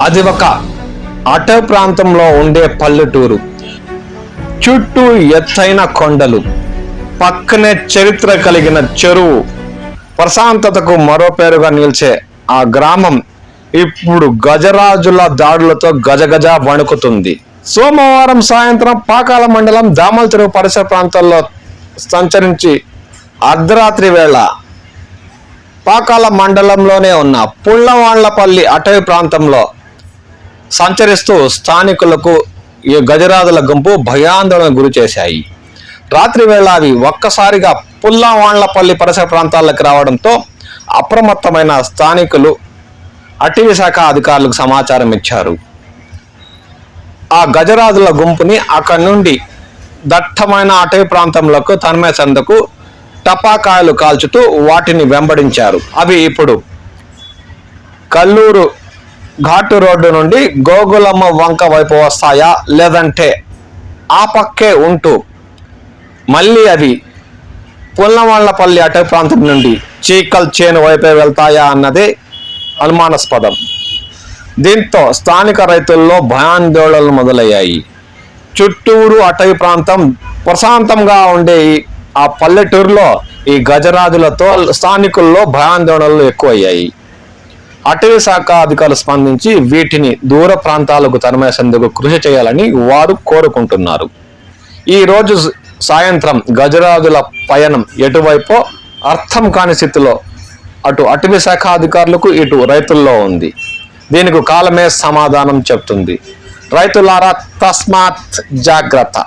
అది ఒక అటవ ప్రాంతంలో ఉండే పల్లెటూరు. చుట్టూ ఎత్తైన కొండలు పక్కనే చరిత్ర కలిగిన చెరువు. ప్రశాంతతకు మరో పేరుగా నిలిచే ఆ గ్రామం ఇప్పుడు గజరాజుల దాడులతో గజగజ వణుకుతుంది. సోమవారం సాయంత్రం పాకాల మండలం దామల చెరువు పరిసర ప్రాంతాల్లో సంచరించి అర్ధరాత్రి వేళ పాకాల మండలంలోనే ఉన్న పుల్లవాళ్ళపల్లి అటవీ ప్రాంతంలో సంచరిస్తూ స్థానికులకు ఈ గజరాజుల గుంపు భయాందోళన గురి చేశాయి. రాత్రి వేళ అవి ఒక్కసారిగా పుల్లవాళ్ళపల్లి పరిసర ప్రాంతాలకు రావడంతో అప్రమత్తమైన స్థానికులు అటవీ శాఖ అధికారులకు సమాచారం ఇచ్చారు. ఆ గజరాజుల గుంపుని అక్కడి నుండి దట్టమైన అటవీ ప్రాంతంలోకి తన్మేసేందుకు టపాకాయలు కాల్చుతూ వాటిని వెంబడించారు. అవి ఇప్పుడు కల్లూరు ఘాటు రోడ్డు నుండి గోగులమ్మ వంక వైపు వస్తాయా లేదంటే ఆ పక్కే ఉంటూ మళ్ళీ అవి పుల్లవాళ్ళపల్లి అటవీ ప్రాంతం నుండి చీకల్ చేను వైపే వెళ్తాయా అన్నదే అనుమానాస్పదం. దీంతో స్థానిక రైతుల్లో భయాందోళనలు మొదలయ్యాయి. చుట్టూరు అటవీ ప్రాంతం ప్రశాంతంగా ఉండే ఆ పల్లెటూరులో ఈ గజరాజులతో స్థానికుల్లో భయాందోళనలు ఎక్కువయ్యాయి. అటవీ శాఖ అధికారులు స్పందించి వీటిని దూర ప్రాంతాలకు తరమేసేందుకు కృషి చేయాలని వారు కోరుకుంటున్నారు. ఈ రోజు సాయంత్రం గజరాజుల పయనం ఎటువైపో అర్థం కాని స్థితిలో అటు అటవీ శాఖ అధికారులకు ఇటు రైతుల్లో ఉంది. దీనికి కాలమే సమాధానం చెప్తుంది రైతులారా తస్మాత్ జాగ్రత్త.